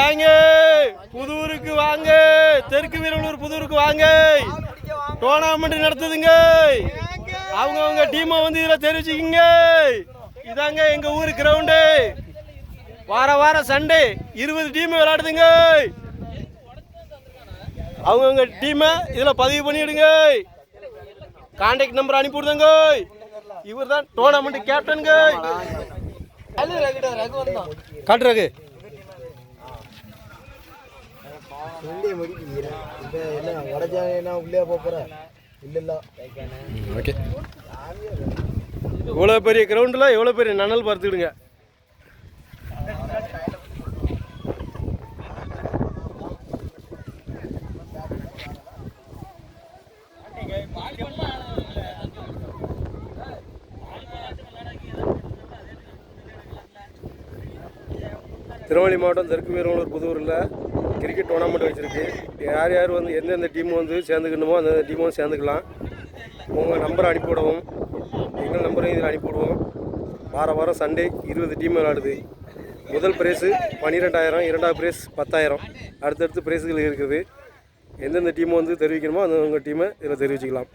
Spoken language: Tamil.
ஏங்க புதூருக்கு வாங்க. தெற்கு வீரலூர் புதூருக்கு வாங்க. டோர்னாமெண்ட் நடத்துதுங்க. அவங்க அவங்க டீமை வந்து இதில் தெரிவிச்சுக்கிங்க இதாங்க எங்க ஊர் கிரவுண்டு. வார வாரம் சண்டே இருபது டீம் விளையாடுதுங்க. அவங்கவுங்க டீமை இதில் பதிவு பண்ணிவிடுங்க கான்டாக்ட் நம்பர் அனுப்பி விடுங்க இவர் தான் டோர்னாமெண்ட் கேப்டனுங்க காட்டுறாங்க வண்டியை முடிக்கிறேன். இப்போ என்ன உடச்சா என்ன உள்ளே போகிற இல்லை இல்லை ஓகே. இவ்வளோ பெரிய கிரவுண்டில் எவ்வளோ பெரிய நனல் பார்த்துக்கிடுங்க திருவள்ளி மாவட்டம் தெற்கு வீரங்களூர் புதூரில் கிரிக்கெட் டோர்னாமெண்ட் வச்சுருக்கு. யார் யார் வந்து எந்தெந்த டீம் வந்து சேர்ந்துக்கணுமோ அந்தந்த டீம் வந்து சேர்ந்துக்கலாம். உங்கள் நம்பரை அனுப்பிவிடவும். எங்கள் நம்பரையும் இதில் அனுப்பிவிடுவோம். வார வாரம் சண்டே இருபது டீம் விளாடுது முதல் ப்ரைஸு பன்னிரெண்டாயிரம் இரண்டாவது ப்ரைஸ் பத்தாயிரம். அடுத்தடுத்து ப்ரைஸுகள் இருக்குது. எந்தெந்த டீம் வந்து தெரிவிக்கணுமோ அந்த உங்கள் டீமை இதில் தெரிவிச்சுக்கலாம்.